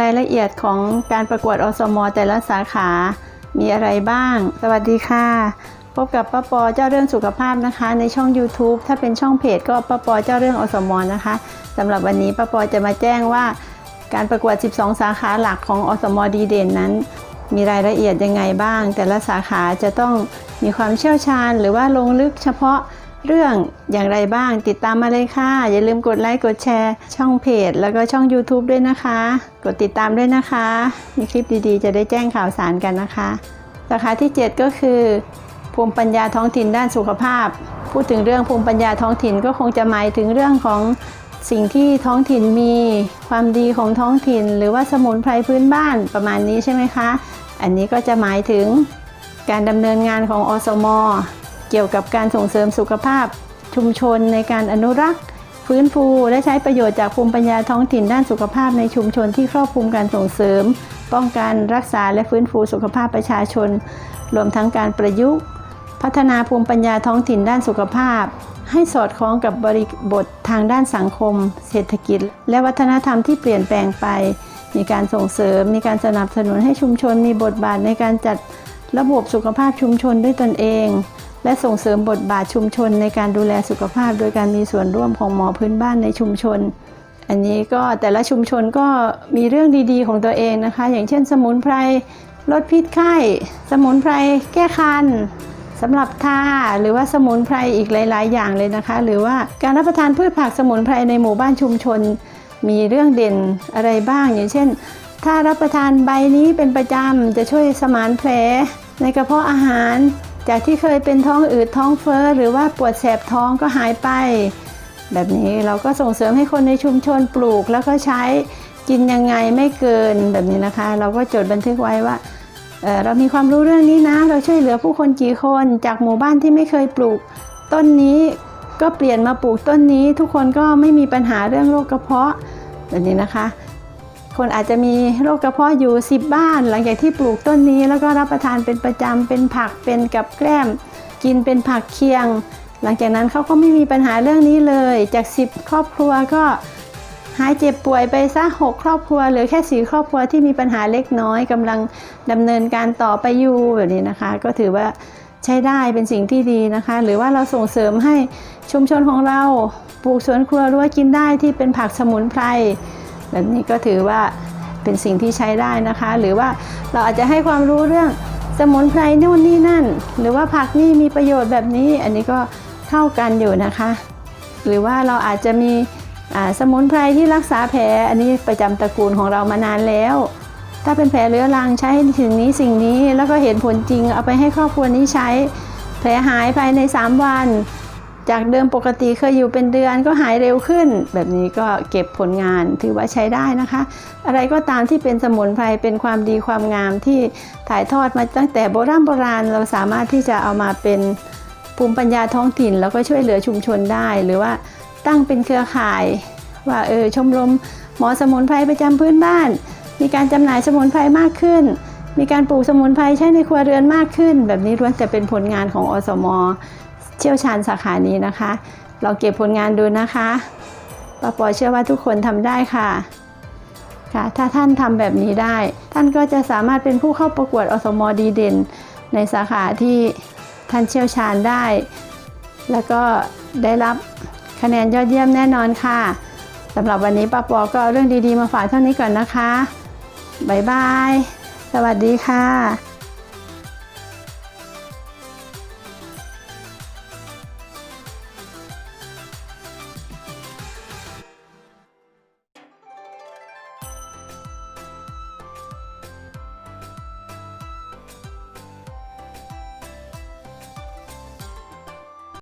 รายละเอียดของการประกวดอสม แต่ละสาขามีอะไรบ้าง สวัสดีค่ะ พบกับป้าปอเจ้าเรื่องสุขภาพนะคะ ในช่อง YouTube ถ้าเป็นช่องเพจก็ป้าปอเจ้าเรื่องอสมนะคะสำหรับวันนี้ป้าปอจะมาแจ้งว่า การประกวด 12 สาขาหลักของอสมดีเด่นนั้น มีรายละเอียดยังไงบ้าง แต่ละสาขาจะต้องมีความเชี่ยวชาญ หรือว่าลงลึกเฉพาะ เรื่องอย่างไรบ้างติดตามมาเลยค่ะ อย่าลืมกดไลค์กดแชร์ ช่องเพจ แล้วก็ช่อง YouTube ด้วยนะคะ กดติดตามด้วยนะคะ มีคลิปดีๆ จะได้แจ้งข่าวสารกันนะคะสาขาที่ 7 ก็คือ ภูมิปัญญาท้องถิ่นด้านสุขภาพ พูดถึงเรื่องภูมิปัญญาท้องถิ่นก็คงจะหมายถึงเรื่องของสิ่งที่ท้องถิ่นมีความดีของท้องถิ่น หรือว่าสมุนไพรพื้นบ้านประมาณนี้ใช่ไหมคะ อันนี้ก็จะหมายถึงการดำเนินงานของอสม เกี่ยวกับการส่งเสริมสุขภาพชุมชนในการอนุรักษ์ ฟื้นฟู และใช้ประโยชน์จากภูมิปัญญาท้องถิ่นด้านสุขภาพในชุมชนที่ครอบคลุมการส่งเสริม ป้องกันรักษาและฟื้นฟูสุขภาพประชาชน รวมทั้งการประยุกต์ พัฒนาภูมิปัญญาท้องถิ่นด้านสุขภาพ ให้สอดคล้องกับบริบททางด้านสังคม เศรษฐกิจ และวัฒนธรรมที่เปลี่ยนแปลงไป มีการส่งเสริม มีการสนับสนุนให้ชุมชนมีบทบาทในการจัดระบบสุขภาพชุมชนด้วยตนเอง และส่งเสริมบทบาทชุมชนในการดูแลสุขภาพ โดยการมีส่วนร่วมของหมอพื้นบ้านในชุมชน อันนี้ก็แต่ละชุมชนก็มีเรื่องดีๆ ของตัวเองนะคะ อย่างเช่น สมุนไพรลดพิษไข้ สมุนไพรแก้คันสำหรับทาหรือว่าสมุนไพรอีกหลาย ๆ อย่างเลยนะคะ หรือว่าการรับประทานพืชผักสมุนไพรในหมู่บ้านชุมชน มีเรื่องเด่นอะไรบ้าง อย่างเช่น ถ้ารับประทานใบนี้เป็นประจำจะช่วยสมานแผลในกระเพาะอาหาร จากที่เคยเป็นท้องอืดท้องเฟ้อหรือว่าปวดแสบท้องก็หายไป แบบนี้เราก็ส่งเสริมให้คนในชุมชนปลูก แล้วก็ใช้กินยังไงไม่เกินแบบนี้นะคะ เราก็จดบันทึกไว้ว่าเเรามีความรู้เรื่องนี้นะ เราช่วยเหลือผู้คนกี่คนจากหมู่บ้านที่ไม่เคยปลูก ต้นนี้ก็เปลี่ยนมาปลูกต้นนี้ ทุกคนก็ไม่มีปัญหาเรื่องโรคกระเพาะแบบนี้นะคะ คนอาจจะมีโรคกระเพาะอยู่ 10 บ้าน หลังจากที่ปลูกต้นนี้ แล้วก็รับประทานเป็นประจำเป็นผักเป็นกับแกล้ม กินเป็นผักเคียง หลังจากนั้นเขาก็ไม่มีปัญหาเรื่องนี้เลย จาก 10 ครอบครัวก็หายเจ็บป่วยไปซะหกครอบครัวเหลือแค่สี่ครอบครัวที่มีปัญหาเล็กน้อยกำลังดำเนินการต่อไปอยู่แบบนี้นะคะ ก็ถือว่าใช้ได้เป็นสิ่งที่ดีนะคะ หรือว่าเราส่งเสริมให้ชุมชนของเราปลูกสวนครัวรั้วกินได้ที่เป็นผักสมุนไพร แบบนี้ก็ถือว่าเป็นสิ่งที่ใช้ได้นะคะ หรือว่าเราอาจจะให้ความรู้เรื่องสมุนไพรนู่นนี่นั่น หรือว่าผักนี่มีประโยชน์แบบนี้ อันนี้ก็เข้ากันอยู่นะคะ หรือว่าเราอาจจะมีสมุนไพรที่รักษาแผลอันนี้ประจำตระกูลของเรามานานแล้ว ถ้าเป็นแผลเรื้อรังใช้สิ่งนี้สิ่งนี้แล้วก็เห็นผลจริงเอาไปให้ครอบครัวนี้ใช้ แผลหายภายใน 3 วัน จากเดิมปกติเคยอยู่เป็นเดือนก็หายเร็วขึ้น แบบนี้ก็เก็บผลงานถือว่าใช้ได้นะคะ อะไรก็ตามที่เป็นสมุนไพรเป็นความดีความงามที่ถ่ายทอดมาตั้งแต่โบราณโบราณเราสามารถที่จะเอามาเป็นภูมิปัญญาท้องถิ่น แล้วก็ช่วยเหลือชุมชนได้ หรือว่าตั้งเป็นเครือข่าย ว่าเออชมรมหมอสมุนไพรประจำพื้นบ้าน มีการจำหน่ายสมุนไพรมากขึ้นมีการปลูกสมุนไพรใช้ในครัวเรือนมากขึ้น แบบนี้ล้วนแต่เป็นผลงานของอสม เชี่ยวชาญสาขานี้นะคะลองเก็บผลงานดูนะคะป้าปอเชื่อว่าทุกคนทำได้ค่ะค่ะ ถ้าท่านทำแบบนี้ได้ ท่านก็จะสามารถเป็นผู้เข้าประกวดอสมดีเด่น ในสาขาที่ท่านเชี่ยวชาญได้ แล้วก็ได้รับคะแนนยอดเยี่ยมแน่นอนค่ะสำหรับวันนี้ป้าปอก็เอาเรื่องดีๆมาฝากเท่านี้ก่อนนะคะ บ๊ายบาย สวัสดีค่ะ